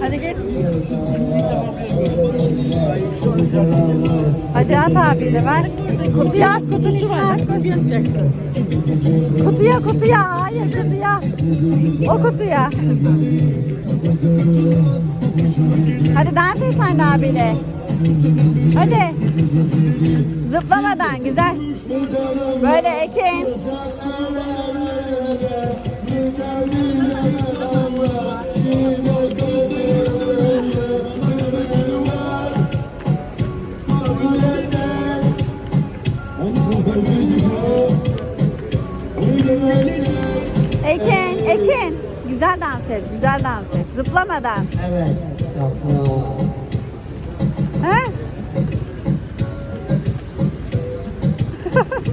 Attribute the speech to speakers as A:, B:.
A: Hadi git. Hadi at abiyle ver. Kutuya at kutunun içine at. Kutuya kutuya. Hayır kutuya. O kutuya. Hadi dans et sen de abiyle. Hadi. Zıplamadan güzel. Böyle ekin. Ekin, Ekin. Güzel dans et, güzel dans et. Zıplamadan.
B: Evet.
A: Ha?